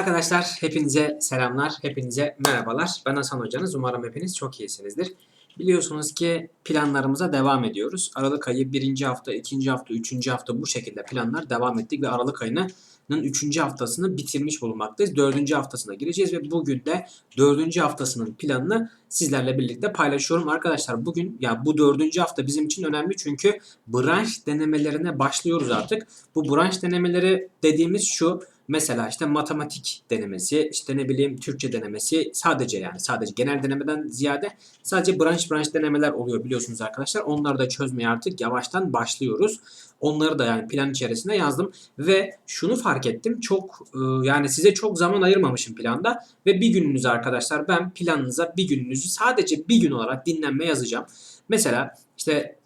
Arkadaşlar hepinize selamlar, hepinize merhabalar. Ben Hasan Hocanız. Umarım hepiniz çok iyisinizdir. Biliyorsunuz ki planlarımıza devam ediyoruz. Aralık ayı birinci hafta, ikinci hafta, üçüncü hafta bu şekilde planlar devam ettik ve Aralık ayının üçüncü haftasını bitirmiş bulunmaktayız. Dördüncü haftasına gireceğiz ve bugün de dördüncü haftasının planını sizlerle birlikte paylaşıyorum. Arkadaşlar bugün ya bu dördüncü hafta bizim için önemli çünkü branş denemelerine başlıyoruz artık. Bu branş denemeleri dediğimiz şu Mesela işte matematik denemesi, işte ne bileyim Türkçe denemesi sadece yani sadece genel denemeden ziyade sadece branş branş denemeler oluyor biliyorsunuz arkadaşlar. Onları da çözmeye artık yavaştan başlıyoruz. Onları da yani plan içerisinde yazdım ve şunu fark ettim. Çok e, yani size çok zaman ayırmamışım planda ve bir gününüzü arkadaşlar ben planınıza bir gününüzü sadece bir gün olarak dinlenme yazacağım. Mesela işte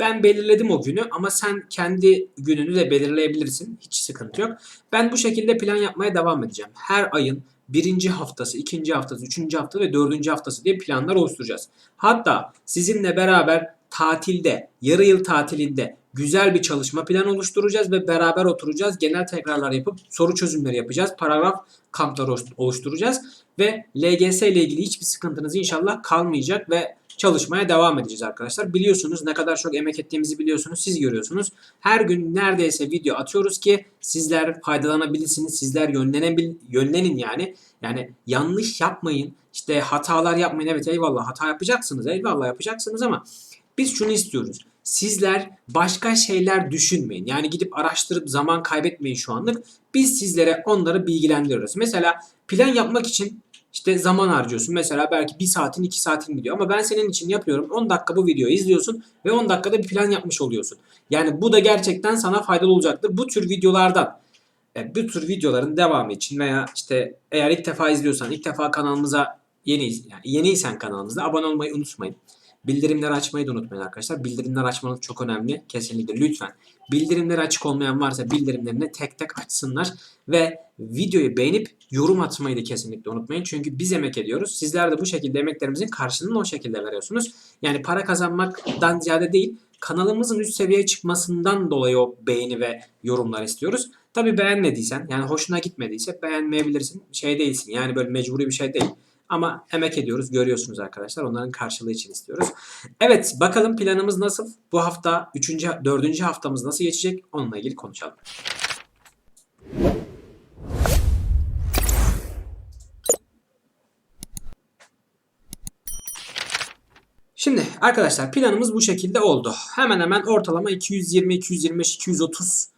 ben belirledim o günü ama sen kendi gününü de belirleyebilirsin. Hiç sıkıntı yok. Ben bu şekilde plan yapmaya devam edeceğim. Her ayın birinci haftası, ikinci haftası, üçüncü haftası ve dördüncü haftası diye planlar oluşturacağız. Hatta sizinle beraber tatilde, yarı yıl tatilinde güzel bir çalışma planı oluşturacağız ve beraber oturacağız. Genel tekrarlar yapıp soru çözümleri yapacağız. Paragraf kampları oluşturacağız ve LGS ile ilgili hiçbir sıkıntınız inşallah kalmayacak ve çalışmaya devam edeceğiz arkadaşlar. Biliyorsunuz ne kadar çok emek ettiğimizi biliyorsunuz. Siz görüyorsunuz. Her gün neredeyse video atıyoruz ki sizler faydalanabilirsiniz. Sizler yönlenebil yönlenin yani. Yani yanlış yapmayın. İşte hatalar yapmayın. Evet eyvallah hata yapacaksınız. Eyvallah yapacaksınız ama biz şunu istiyoruz. Sizler başka şeyler düşünmeyin. Yani gidip araştırıp zaman kaybetmeyin şu anlık. Biz sizlere onları bilgilendiriyoruz. Mesela plan yapmak için işte zaman harcıyorsun. Mesela belki 1 saatin 2 saatin gidiyor. Ama ben senin için yapıyorum. 10 dakika bu videoyu izliyorsun ve 10 dakikada bir plan yapmış oluyorsun. Yani bu da gerçekten sana faydalı olacaktır. Bu tür videolardan e, bu tür videoların devamı için veya işte eğer ilk defa izliyorsan ilk defa kanalımıza yeni yani yeniysen kanalımıza abone olmayı unutmayın. Bildirimleri açmayı da unutmayın arkadaşlar. Bildirimler açmanız çok önemli. Kesinlikle lütfen. Bildirimleri açık olmayan varsa bildirimlerini tek tek açsınlar. Ve videoyu beğenip yorum atmayı da kesinlikle unutmayın. Çünkü biz emek ediyoruz. Sizler de bu şekilde emeklerimizin karşılığını o şekilde veriyorsunuz. Yani para kazanmaktan ziyade değil kanalımızın üst seviyeye çıkmasından dolayı o beğeni ve yorumlar istiyoruz. Tabi beğenmediysen yani hoşuna gitmediyse beğenmeyebilirsin. Şey değilsin yani böyle mecburi bir şey değil. Ama emek ediyoruz. Görüyorsunuz arkadaşlar. Onların karşılığı için istiyoruz. Evet bakalım planımız nasıl? Bu hafta 3. 4. haftamız nasıl geçecek? Onunla ilgili konuşalım. Şimdi arkadaşlar planımız bu şekilde oldu. Hemen hemen ortalama 220, 225, 230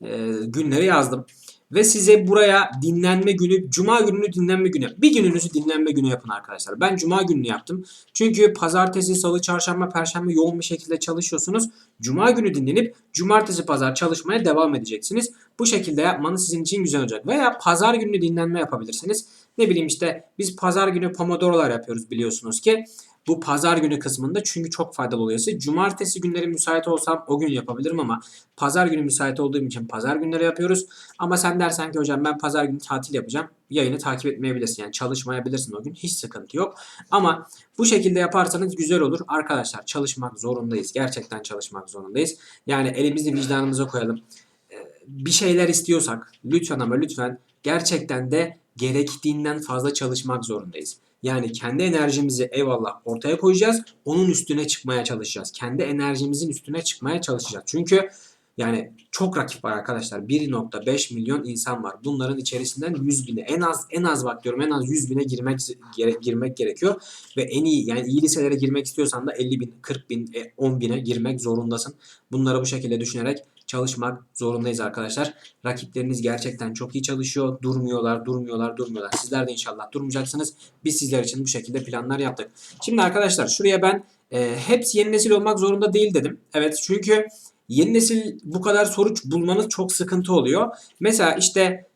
e, günleri yazdım. Ve size buraya dinlenme günü, cuma gününü dinlenme günü, bir gününüzü dinlenme günü yapın arkadaşlar. Ben cuma gününü yaptım. Çünkü pazartesi, salı, çarşamba, perşembe yoğun bir şekilde çalışıyorsunuz. Cuma günü dinlenip cumartesi, pazar çalışmaya devam edeceksiniz. Bu şekilde yapmanız sizin için güzel olacak. Veya pazar günü dinlenme yapabilirsiniz. Ne bileyim işte biz pazar günü pomodorolar yapıyoruz biliyorsunuz ki bu pazar günü kısmında çünkü çok faydalı oluyor. Cumartesi günleri müsait olsam o gün yapabilirim ama pazar günü müsait olduğum için pazar günleri yapıyoruz. Ama sen dersen ki hocam ben pazar günü tatil yapacağım. Yayını takip etmeyebilirsin. Yani çalışmayabilirsin o gün. Hiç sıkıntı yok. Ama bu şekilde yaparsanız güzel olur. Arkadaşlar çalışmak zorundayız. Gerçekten çalışmak zorundayız. Yani elimizi vicdanımıza koyalım. Ee, bir şeyler istiyorsak lütfen ama lütfen gerçekten de gerektiğinden fazla çalışmak zorundayız. Yani kendi enerjimizi eyvallah ortaya koyacağız. Onun üstüne çıkmaya çalışacağız. Kendi enerjimizin üstüne çıkmaya çalışacağız. Çünkü yani çok rakip var arkadaşlar. 1.5 milyon insan var. Bunların içerisinden 100 bine en az en az bak diyorum en az 100 bine girmek gere, girmek gerekiyor. Ve en iyi yani iyi liselere girmek istiyorsan da 50 bin, 40 bin, 10 e, bine girmek zorundasın. Bunları bu şekilde düşünerek çalışmak zorundayız arkadaşlar. Rakipleriniz gerçekten çok iyi çalışıyor. Durmuyorlar, durmuyorlar, durmuyorlar. Sizler de inşallah durmayacaksınız. Biz sizler için bu şekilde planlar yaptık. Şimdi arkadaşlar şuraya ben e, hepsi yeni nesil olmak zorunda değil dedim. Evet çünkü yeni nesil bu kadar soru bulmanız çok sıkıntı oluyor. Mesela işte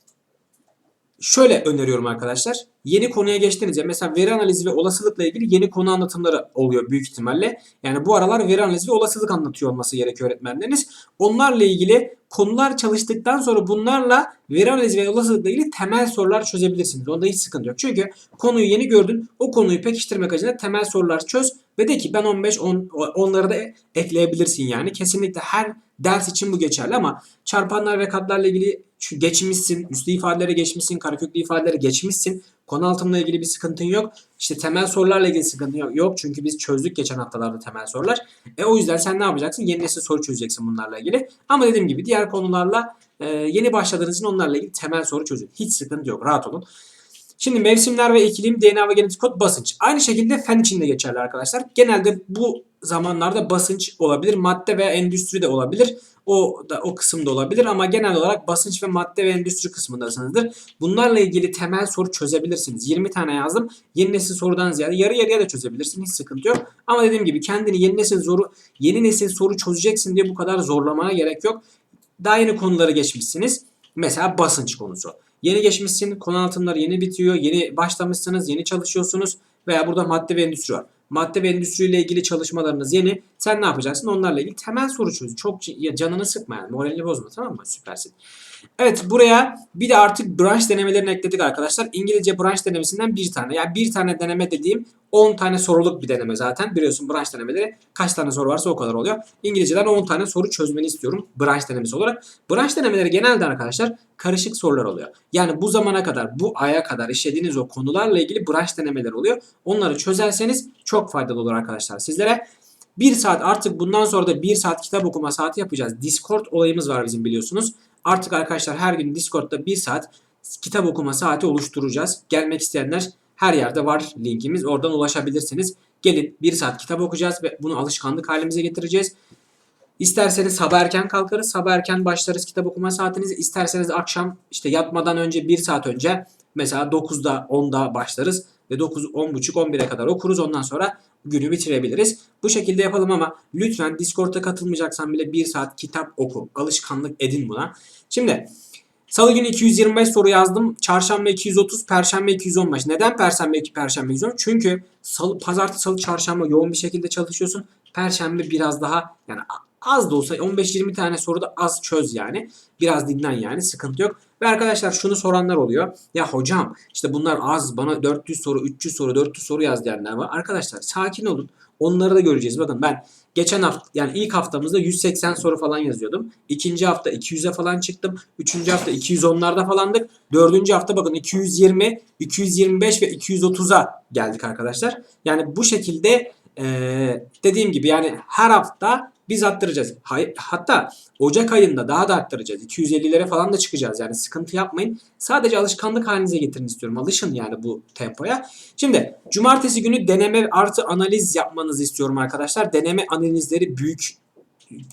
şöyle öneriyorum arkadaşlar. Yeni konuya geçtiğinizde mesela veri analizi ve olasılıkla ilgili yeni konu anlatımları oluyor büyük ihtimalle. Yani bu aralar veri analizi ve olasılık anlatıyor olması gerekiyor öğretmenleriniz. Onlarla ilgili konular çalıştıktan sonra bunlarla veri analizi ve olasılıkla ilgili temel sorular çözebilirsiniz. Onda hiç sıkıntı yok. Çünkü konuyu yeni gördün. O konuyu pekiştirmek için temel sorular çöz ve de ki ben 15 10 onları da ekleyebilirsin yani. Kesinlikle her ders için bu geçerli ama çarpanlar ve katlarla ilgili şu geçmişsin, üslü ifadeleri geçmişsin, kareköklü ifadeleri geçmişsin. Konu altımla ilgili bir sıkıntın yok. İşte temel sorularla ilgili sıkıntın yok. Yok çünkü biz çözdük geçen haftalarda temel sorular. E o yüzden sen ne yapacaksın? Yeni nesil soru çözeceksin bunlarla ilgili. Ama dediğim gibi diğer konularla e, yeni başladığınız için onlarla ilgili temel soru çözün. Hiç sıkıntı yok. Rahat olun. Şimdi mevsimler ve iklim, DNA ve genetik kod basınç. Aynı şekilde fen için de geçerli arkadaşlar. Genelde bu zamanlarda basınç olabilir. Madde ve endüstri de olabilir. O da o kısımda olabilir ama genel olarak basınç ve madde ve endüstri kısmındasınızdır. Bunlarla ilgili temel soru çözebilirsiniz. 20 tane yazdım. Yeni nesil sorudan ziyade yarı yarıya da çözebilirsin. Hiç sıkıntı yok. Ama dediğim gibi kendini yeni nesil soru yeni nesil soru çözeceksin diye bu kadar zorlamana gerek yok. Daha yeni konuları geçmişsiniz. Mesela basınç konusu. Yeni geçmişsin, konu anlatımları yeni bitiyor, yeni başlamışsınız, yeni çalışıyorsunuz veya burada madde ve endüstri var. Madde ve endüstri ile ilgili çalışmalarınız yeni. Sen ne yapacaksın? Onlarla ilgili temel soru çöz. Çok canını sıkma yani. Moralini bozma tamam mı? Süpersin. Evet buraya bir de artık branş denemelerini ekledik arkadaşlar. İngilizce branş denemesinden bir tane. Yani bir tane deneme dediğim 10 tane soruluk bir deneme zaten. Biliyorsun branş denemeleri kaç tane soru varsa o kadar oluyor. İngilizceden 10 tane soru çözmeni istiyorum branş denemesi olarak. Branş denemeleri genelde arkadaşlar karışık sorular oluyor. Yani bu zamana kadar, bu aya kadar işlediğiniz o konularla ilgili branş denemeler oluyor. Onları çözerseniz çok faydalı olur arkadaşlar sizlere. Bir saat artık bundan sonra da bir saat kitap okuma saati yapacağız. Discord olayımız var bizim biliyorsunuz. Artık arkadaşlar her gün Discord'da bir saat kitap okuma saati oluşturacağız. Gelmek isteyenler her yerde var linkimiz. Oradan ulaşabilirsiniz. Gelin bir saat kitap okuyacağız ve bunu alışkanlık halimize getireceğiz. İsterseniz sabah erken kalkarız, sabah erken başlarız kitap okuma saatinizi. İsterseniz akşam işte yatmadan önce bir saat önce mesela 9'da 10'da başlarız ve 9, 10.30, 11'e kadar okuruz. Ondan sonra günü bitirebiliriz. Bu şekilde yapalım ama lütfen Discord'a katılmayacaksan bile bir saat kitap oku. Alışkanlık edin buna. Şimdi Salı günü 225 soru yazdım. Çarşamba 230, Perşembe 215. Neden Perşembe 2, Perşembe 210? Çünkü salı, pazartesi, salı, çarşamba yoğun bir şekilde çalışıyorsun. Perşembe biraz daha yani az da olsa 15-20 tane soru da az çöz yani. Biraz dinlen yani sıkıntı yok. Ve arkadaşlar şunu soranlar oluyor. Ya hocam işte bunlar az bana 400 soru, 300 soru, 400 soru yaz diyenler var. Arkadaşlar sakin olun. Onları da göreceğiz. Bakın ben geçen hafta yani ilk haftamızda 180 soru falan yazıyordum. İkinci hafta 200'e falan çıktım. Üçüncü hafta 210'larda falandık. Dördüncü hafta bakın 220, 225 ve 230'a geldik arkadaşlar. Yani bu şekilde eee, dediğim gibi yani her hafta biz arttıracağız. Hatta Ocak ayında daha da arttıracağız. 250'lere falan da çıkacağız. Yani sıkıntı yapmayın. Sadece alışkanlık halinize getirin istiyorum. Alışın yani bu tempoya. Şimdi cumartesi günü deneme artı analiz yapmanızı istiyorum arkadaşlar. Deneme analizleri büyük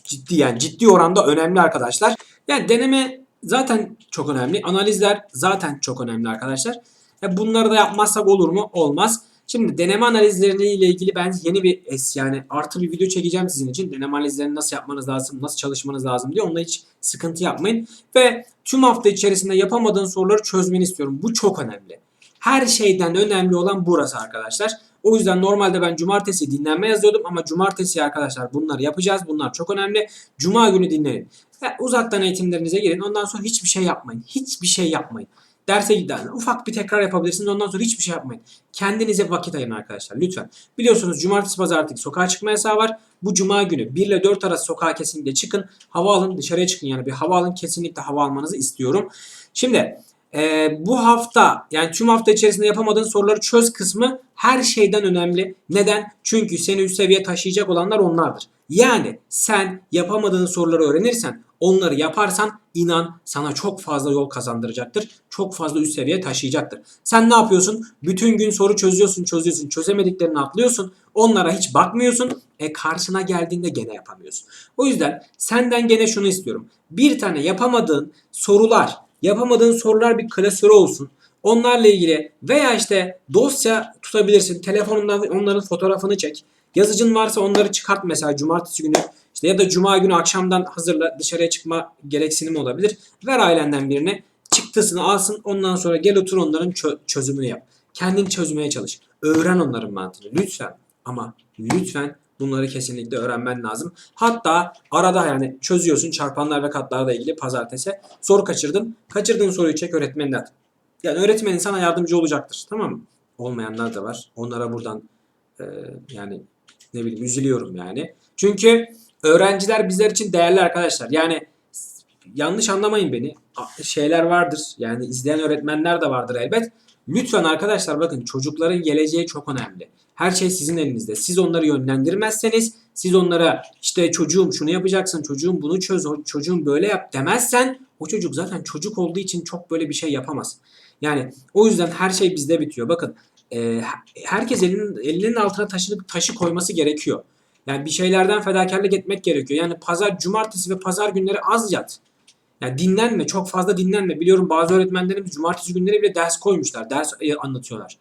ciddi yani ciddi oranda önemli arkadaşlar. Yani deneme zaten çok önemli. Analizler zaten çok önemli arkadaşlar. E bunları da yapmazsak olur mu? Olmaz. Şimdi deneme analizleriyle ilgili ben yeni bir es yani artı bir video çekeceğim sizin için. Deneme analizlerini nasıl yapmanız lazım, nasıl çalışmanız lazım diye. Onunla hiç sıkıntı yapmayın. Ve tüm hafta içerisinde yapamadığın soruları çözmeni istiyorum. Bu çok önemli. Her şeyden önemli olan burası arkadaşlar. O yüzden normalde ben cumartesi dinlenme yazıyordum ama cumartesi arkadaşlar bunları yapacağız. Bunlar çok önemli. Cuma günü dinleyin. Ya, uzaktan eğitimlerinize girin. Ondan sonra hiçbir şey yapmayın. Hiçbir şey yapmayın. Derse giden ufak bir tekrar yapabilirsiniz. Ondan sonra hiçbir şey yapmayın. Kendinize vakit ayırın arkadaşlar lütfen. Biliyorsunuz cumartesi pazar artık sokağa çıkma yasağı var. Bu cuma günü 1 ile 4 arası sokağa kesinlikle çıkın. Hava alın dışarıya çıkın yani bir hava alın kesinlikle hava almanızı istiyorum. Şimdi e, bu hafta yani tüm hafta içerisinde yapamadığın soruları çöz kısmı her şeyden önemli. Neden? Çünkü seni üst seviye taşıyacak olanlar onlardır. Yani sen yapamadığın soruları öğrenirsen onları yaparsan inan sana çok fazla yol kazandıracaktır. Çok fazla üst seviye taşıyacaktır. Sen ne yapıyorsun? Bütün gün soru çözüyorsun, çözüyorsun, çözemediklerini atlıyorsun. Onlara hiç bakmıyorsun. E karşına geldiğinde gene yapamıyorsun. O yüzden senden gene şunu istiyorum. Bir tane yapamadığın sorular, yapamadığın sorular bir klasörü olsun. Onlarla ilgili veya işte dosya tutabilirsin. Telefonundan onların fotoğrafını çek. Yazıcın varsa onları çıkart mesela cumartesi günü işte ya da cuma günü akşamdan hazırla dışarıya çıkma gereksinimi olabilir. Ver ailenden birine çıktısını alsın ondan sonra gel otur onların çö- çözümünü yap. Kendin çözmeye çalış. Öğren onların mantığını lütfen ama lütfen bunları kesinlikle öğrenmen lazım. Hatta arada yani çözüyorsun çarpanlar ve katlarla ilgili pazartesi soru kaçırdın. Kaçırdığın soruyu çek öğretmenine at. Yani öğretmenin sana yardımcı olacaktır tamam mı? Olmayanlar da var. Onlara buradan e, yani ne bileyim üzülüyorum yani. Çünkü öğrenciler bizler için değerli arkadaşlar. Yani yanlış anlamayın beni. Şeyler vardır. Yani izleyen öğretmenler de vardır elbet. Lütfen arkadaşlar bakın çocukların geleceği çok önemli. Her şey sizin elinizde. Siz onları yönlendirmezseniz, siz onlara işte çocuğum şunu yapacaksın, çocuğum bunu çöz, çocuğum böyle yap demezsen o çocuk zaten çocuk olduğu için çok böyle bir şey yapamaz. Yani o yüzden her şey bizde bitiyor. Bakın e, herkes elinin, elinin altına taşı, taşı koyması gerekiyor. Yani bir şeylerden fedakarlık etmek gerekiyor. Yani pazar, cumartesi ve pazar günleri az yat. Yani dinlenme, çok fazla dinlenme. Biliyorum bazı öğretmenlerimiz cumartesi günleri bile ders koymuşlar, ders e, anlatıyorlar.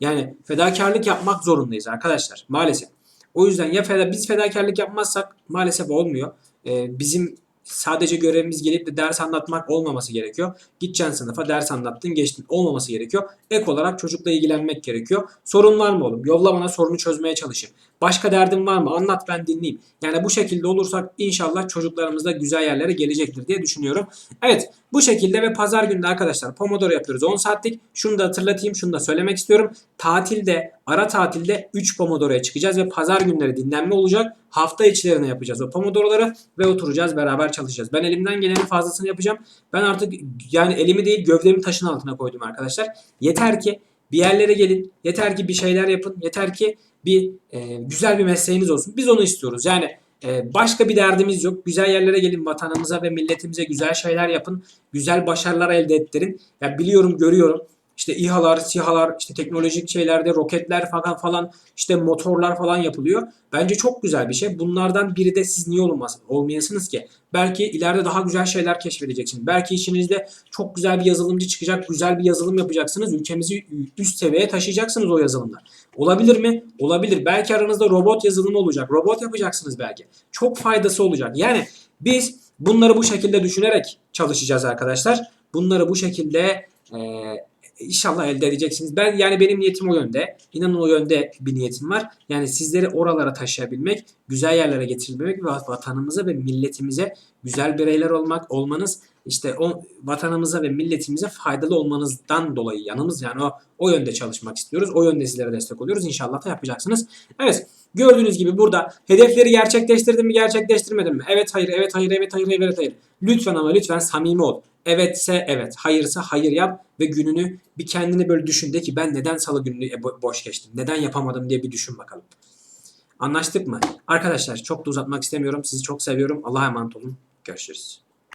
Yani fedakarlık yapmak zorundayız arkadaşlar maalesef. O yüzden ya feda, biz fedakarlık yapmazsak maalesef olmuyor. Ee, bizim sadece görevimiz gelip de ders anlatmak olmaması gerekiyor. Gideceksin sınıfa ders anlattın geçtin olmaması gerekiyor. Ek olarak çocukla ilgilenmek gerekiyor. Sorun var mı oğlum? Yolla bana sorunu çözmeye çalışayım. Başka derdin var mı? Anlat ben dinleyeyim. Yani bu şekilde olursak inşallah çocuklarımız da güzel yerlere gelecektir diye düşünüyorum. Evet bu şekilde ve pazar günü arkadaşlar Pomodoro yapıyoruz 10 saatlik. Şunu da hatırlatayım şunu da söylemek istiyorum. Tatilde ara tatilde 3 Pomodoro'ya çıkacağız ve pazar günleri dinlenme olacak. Hafta içlerine yapacağız o Pomodoro'ları ve oturacağız beraber çalışacağız. Ben elimden gelenin fazlasını yapacağım. Ben artık yani elimi değil gövdemi taşın altına koydum arkadaşlar. Yeter ki bir yerlere gelin. Yeter ki bir şeyler yapın. Yeter ki bir e, güzel bir mesleğiniz olsun. Biz onu istiyoruz. Yani e, başka bir derdimiz yok. Güzel yerlere gelin. Vatanımıza ve milletimize güzel şeyler yapın. Güzel başarılar elde ettirin. Ya biliyorum, görüyorum. İşte İHA'lar, SİHA'lar, işte teknolojik şeylerde roketler falan falan, işte motorlar falan yapılıyor. Bence çok güzel bir şey. Bunlardan biri de siz niye olmaz, olmayasınız ki? Belki ileride daha güzel şeyler keşfedeceksiniz. Belki içinizde çok güzel bir yazılımcı çıkacak, güzel bir yazılım yapacaksınız. Ülkemizi üst seviyeye taşıyacaksınız o yazılımla. Olabilir mi? Olabilir. Belki aranızda robot yazılımı olacak. Robot yapacaksınız belki. Çok faydası olacak. Yani biz bunları bu şekilde düşünerek çalışacağız arkadaşlar. Bunları bu şekilde e, inşallah elde edeceksiniz. Ben yani benim niyetim o yönde. İnanın o yönde bir niyetim var. Yani sizleri oralara taşıyabilmek, güzel yerlere getirmek ve vatanımıza ve milletimize güzel bireyler olmak, olmanız işte o vatanımıza ve milletimize faydalı olmanızdan dolayı yanımız yani o o yönde çalışmak istiyoruz. O yönde sizlere destek oluyoruz. İnşallah da yapacaksınız. Evet. Gördüğünüz gibi burada hedefleri gerçekleştirdim mi gerçekleştirmedim mi? Evet hayır evet hayır evet hayır evet hayır. Lütfen ama lütfen samimi ol. Evetse evet, hayırsa hayır yap ve gününü bir kendini böyle düşün de ki ben neden salı gününü e, bo- boş geçtim? Neden yapamadım diye bir düşün bakalım. Anlaştık mı? Arkadaşlar çok da uzatmak istemiyorum. Sizi çok seviyorum. Allah'a emanet olun. Görüşürüz.